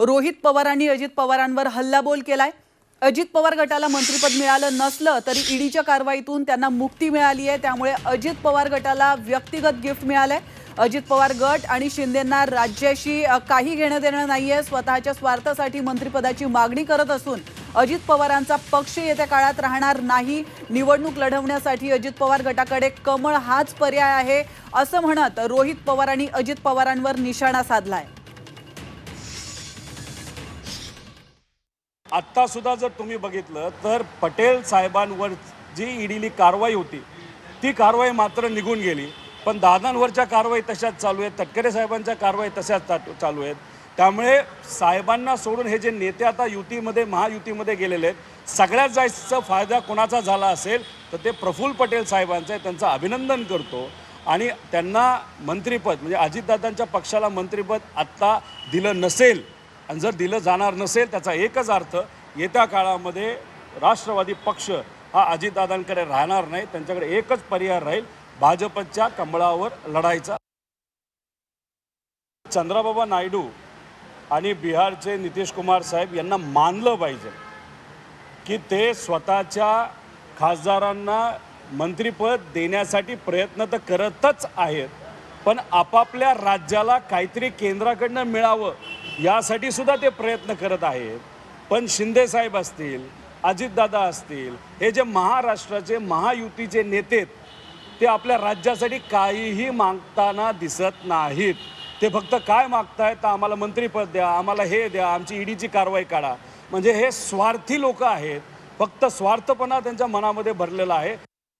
रोहित पवारांनी अजित पवारांवर हल्लाबोल केलाय. अजित पवार गटाला मंत्रिपद मिळालं नसलं तरी ईडीच्या कारवाईतून त्यांना मुक्ती मिळाली आहे. त्यामुळे अजित पवार गटाला व्यक्तिगत गिफ्ट मिळालंय. अजित पवार गट आणि शिंदेंना राज्याशी काही घेणं देणं नाहीये. स्वतःच्या स्वार्थासाठी मंत्रिपदाची मागणी करत असून अजित पवारांचा पक्ष येत्या काळात राहणार नाही. निवडणूक लढवण्यासाठी अजित पवार गटाकडे कमळ हाच पर्याय आहे असं म्हणत रोहित पवारांनी अजित पवारांवर निशाणा साधलाय. आहे सुद्धा जर तुम्ही बघितलं तर पटेल साहेबांवर जी ईडीली कारवाई होती ती कारवाई मात्र निघून गेली. पण दादांवरच्या कारवाई तशाच चालू आहेत तटकरे साहेबांच्या कारवाई तशाच चालू आहेत. त्यामुळे साहेबांना सोडून हे जे नेते आता युतीमध्ये महायुतीमध्ये गेलेले आहेत सगळ्यात जास्त फायदा कोणाचा झाला असेल तर ते प्रफुल्ल पटेल साहेबांचं आहे. त्यांचं अभिनंदन करतो. आणि त्यांना मंत्रिपद म्हणजे अजितदादांच्या पक्षाला मंत्रिपद आत्ता दिलं नसेल आणि जर दिलं जाणार नसेल त्याचा एकच अर्थ येत्या काळामध्ये राष्ट्रवादी पक्ष हा अजितदादांकडे राहणार नाही. त्यांच्याकडे एकच पर्याय राहील भाजपच्या कमळावर लढायचा. चंद्राबाबा नायडू आणि बिहारचे नितीश कुमार साहेब यांना मानलं पाहिजे की ते स्वतःच्या खासदारांना मंत्रिपद देण्यासाठी प्रयत्न तर करतच आहेत. पण आपापल्या राज्याला काहीतरी केंद्राकडनं मिळावं यासाठी सुद्धा ते प्रयत्न करत आहेत. पण शिंदे साहेब असतील अजितदादा असतील हे जे महाराष्ट्राचे महायुतीचे नेते आहेत, ते आपल्या राज्यासाठी काहीही मागताना दिसत नाहीत. ते फक्त काय मागतायत तर आम्हाला मंत्रिपद द्या आम्हाला हे द्या आमची ईडीची कारवाई काढा. म्हणजे हे स्वार्थी लोक आहेत फक्त स्वार्थपणा त्यांच्या मनामध्ये भरलेला आहे.